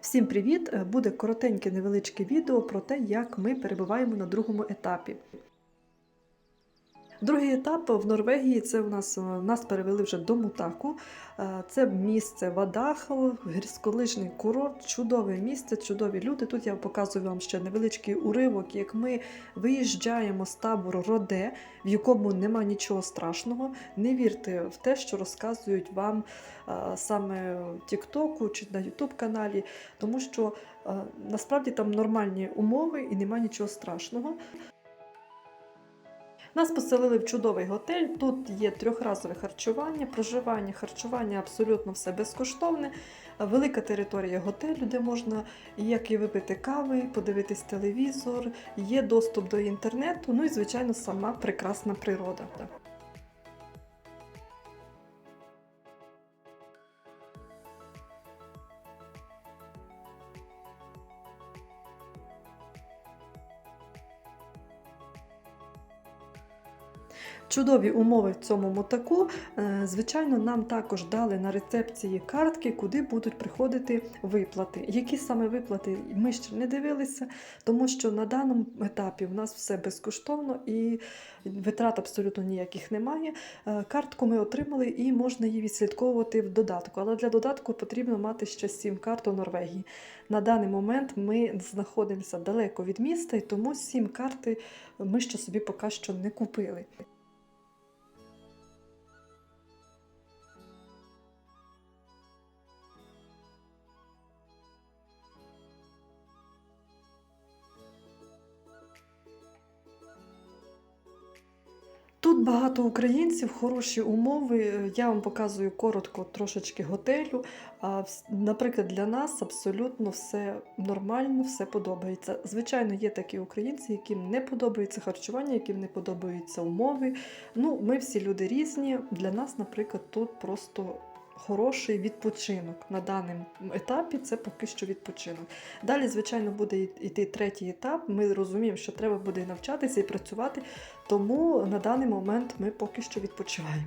Всім привіт! Е, Буде коротеньке невеличке відео про те, як ми перебуваємо на другому етапі. Другий етап в Норвегії це у нас е, нас перевели вже до Мутаку. Е, Це місце Вадахл, гірськолижний курорт, чудове місце, чудові люди. Тут я показую вам ще невеличкий уривок, як ми виїжджаємо з табору Роде, в якому нема нічого страшного. Не вірте в те, що розказують вам е, саме в Тіктоку чи на Ютуб каналі, тому що насправді там нормальні умови і нема нічого страшного. Нас поселили в чудовий готель. Тут є трьохразове харчування, проживання, харчування абсолютно все безкоштовне. Велика територія готелю, де можна як і випити кави, подивитись телевізор, є доступ до інтернету, ну і, звичайно, сама прекрасна природа. Чудові умови в цьому мотаку. Е, Звичайно, нам також дали на рецепції картки, куди будуть приходити виплати. Які саме виплати ми ще не дивилися, тому що на даному етапі в нас все безкоштовно і витрат абсолютно ніяких немає. Е, Картку ми отримали і можна її відслідковувати в додатку. Але для додатку потрібно мати ще сім карт у Норвегії. На даний момент ми знаходимося далеко від міста, і тому сім карти ми ще собі поки що не купили. Багато українців, хороші умови. Я вам показую коротко трошечки готелю. А, Наприклад, для нас абсолютно все нормально, все подобається. Звичайно, є такі українці, яким не подобається харчування, яким не подобаються умови. Ну, ми всі люди різні. Для нас, наприклад, тут просто хороший відпочинок на даному етапі. Це поки що відпочинок. Далі, звичайно, буде йти третій етап. Ми розуміємо, що треба буде навчатися і працювати. Тому на даний момент ми поки що відпочиваємо.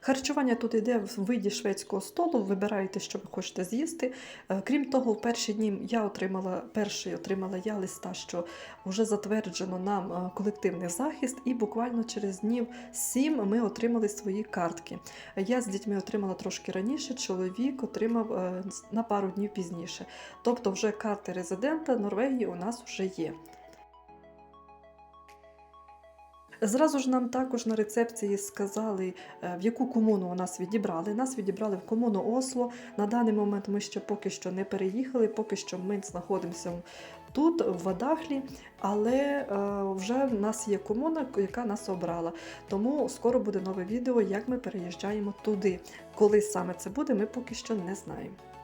Харчування тут йде в виді шведського столу. Вибираєте, що ви хочете з'їсти. Е, Крім того, в перші дні я отримала перший отримала я листа, що вже затверджено нам е, колективний захист, і буквально через днів сім ми отримали свої картки. Я з дітьми отримала трошки раніше, чоловік отримав е, на пару днів пізніше. Тобто, вже карти резидента Норвегії у нас вже є. Зразу ж нам також на рецепції сказали, е, в яку комуну нас відібрали. Нас відібрали в комуну Осло. На даний момент ми ще поки що не переїхали, поки що ми знаходимося тут, в Вадахлі, але е, вже в нас є комуна, яка нас обрала. Тому скоро буде нове відео, як ми переїжджаємо туди. Коли саме це буде, ми поки що не знаємо. –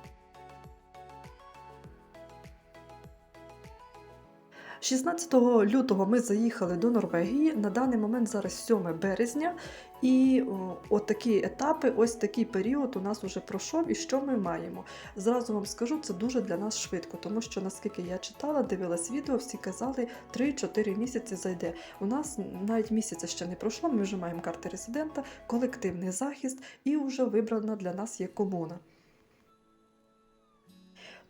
16 лютого ми заїхали до Норвегії. На даний момент зараз 7 березня, і о, от такі етапи, ось такий період у нас вже пройшов. І що ми маємо? Зразу вам скажу, це дуже для нас швидко, тому що наскільки я читала, дивилась відео, всі казали 3-4 місяці зайде. У нас навіть місяця ще не пройшло. Ми вже маємо карти резидента, колективний захист, і вже вибрана для нас є комуна.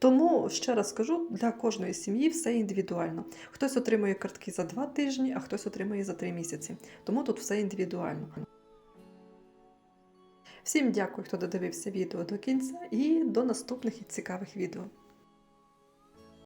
Тому ще раз скажу, для кожної сім'ї все індивідуально. Хтось отримує картки за два тижні, а хтось отримує за три місяці. Тому тут все індивідуально. Всім дякую, хто додивився відео до кінця, і до наступних цікавих відео.